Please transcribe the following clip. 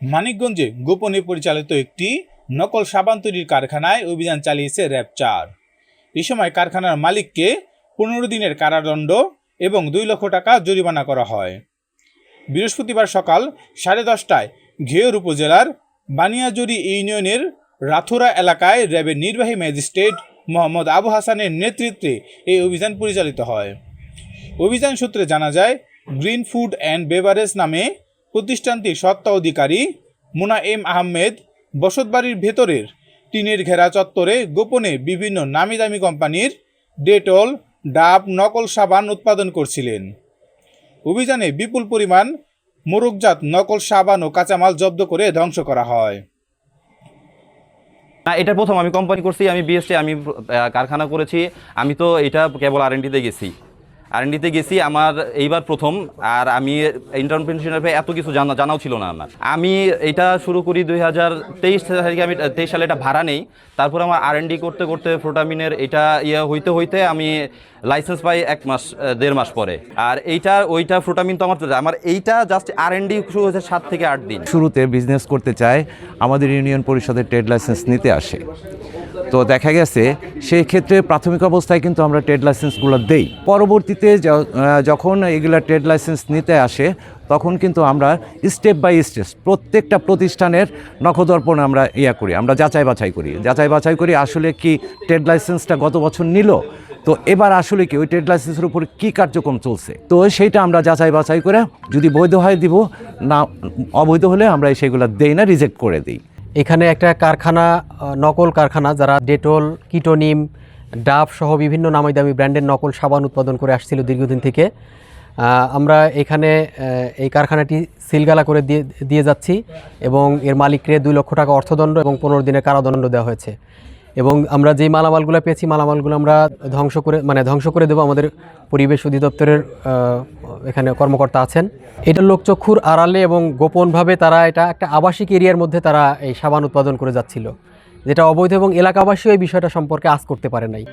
মানিকগঞ্জে গোপনে পরিচালিত একটি নকল সাবান তৈরির কারখানায় অভিযান চালিয়েছে র্যাব চার এই সময় কারখানার মালিককে পনেরো দিনের কারাদণ্ড এবং দুই লক্ষ টাকা জরিমানা করা হয়। বৃহস্পতিবার সকাল সাড়ে দশটায় ঘেয়র উপজেলার বানিয়াজুরি ইউনিয়নের রাথুরা এলাকায় র্যাবের নির্বাহী ম্যাজিস্ট্রেট মোহাম্মদ আবু হাসানের নেতৃত্বে এই অভিযান পরিচালিত হয়। অভিযান সূত্রে জানা যায়, গ্রিন ফুড অ্যান্ড বেভারেজ নামে প্রতিষ্ঠানটির সত্ত্বা অধিকারী মুনা এম আহমেদ বসতবাড়ির ভেতরের টিনের ঘেরা চত্বরে গোপনে বিভিন্ন নামি দামি কোম্পানির ডেটল, ডাব, নকল সাবান উৎপাদন করছিলেন। অভিযানে বিপুল পরিমাণ মোরগজাত নকল সাবান ও কাঁচামাল জব্দ করে ধ্বংস করা হয়। না, এটা প্রথম আমি কোম্পানি করছি, আমি বিএসসি আমি কারখানা করেছি। আমি তো এটা কেবল আর গেছি। আর গেছি, আমার এইবার প্রথম, আর আমি ইন্টারপ্রেনশিপে এত কিছু জানা জানাও ছিল না আমার। আমি এটা শুরু করি দুই হাজার তেইশ তারিখে, আমি তেইশ সালে এটা ভাড়া নেই। তারপর আমার আর করতে করতে ফ্রোটামিনের এটা ইয়ে হইতে হইতে আমি লাইসেন্স পাই এক মাস দেড় মাস পরে। আর এইটা ওইটা ফ্রোটামিন তো আমার আমার এইটা জাস্ট আর শুরু হয়েছে সাত থেকে আট দিন। শুরুতে বিজনেস করতে চায়, আমাদের ইউনিয়ন পরিষদের ট্রেড লাইসেন্স নিতে আসে। তো দেখা গেছে, সেই ক্ষেত্রে প্রাথমিক অবস্থায় কিন্তু আমরা ট্রেড লাইসেন্সগুলো দেই। পরবর্তীতে যখন এগুলা ট্রেড লাইসেন্স নিতে আসে, তখন কিন্তু আমরা স্টেপ বাই স্টেপ, প্রত্যেকটা প্রতিষ্ঠানের নখদর্পণ আমরা ইয়া করি, আমরা যাচাই বাছাই করি। যাচাই বাছাই করি আসলে কি ট্রেড লাইসেন্সটা গত বছর নিল, তো এবার আসলে কি ওই ট্রেড লাইসেন্সের উপর কী কার্যক্রম চলছে? তো সেইটা আমরা যাচাই বাছাই করে যদি বৈধ হয় দিব, না, অবৈধ হলে আমরা সেগুলো দেই না, রিজেক্ট করে দিই। এখানে একটা কারখানা নকল কারখানা, যারা ডেটল, কিটোনিম, ডাব সহ বিভিন্ন নামি দামি ব্র্যান্ডের নকল সাবান উৎপাদন করে আসছিল দীর্ঘদিন থেকে। আমরা এখানে এই কারখানাটি সিলগালা করে দিয়ে দিয়ে যাচ্ছি এবং এর মালিককে দুই লক্ষ টাকা অর্থদণ্ড এবং পনেরো দিনের কারাদণ্ড দেওয়া হয়েছে। এবং আমরা যেই মালামালগুলো পেয়েছি, মালামালগুলো আমরা ধ্বংস করে মানে ধ্বংস করে দেবো আমাদের পরিবেশ অধিদপ্তরের এখানে কর্মকর্তা আছেন। এটা লোকচক্ষুর আড়ালে এবং গোপনভাবে তারা এটা একটা আবাসিক এরিয়ার মধ্যে তারা এই সাবান উৎপাদন করে যাচ্ছিল, যেটা অবৈধ এবং এলাকাবাসী এই বিষয়টা সম্পর্কে আজ করতে পারে নাই।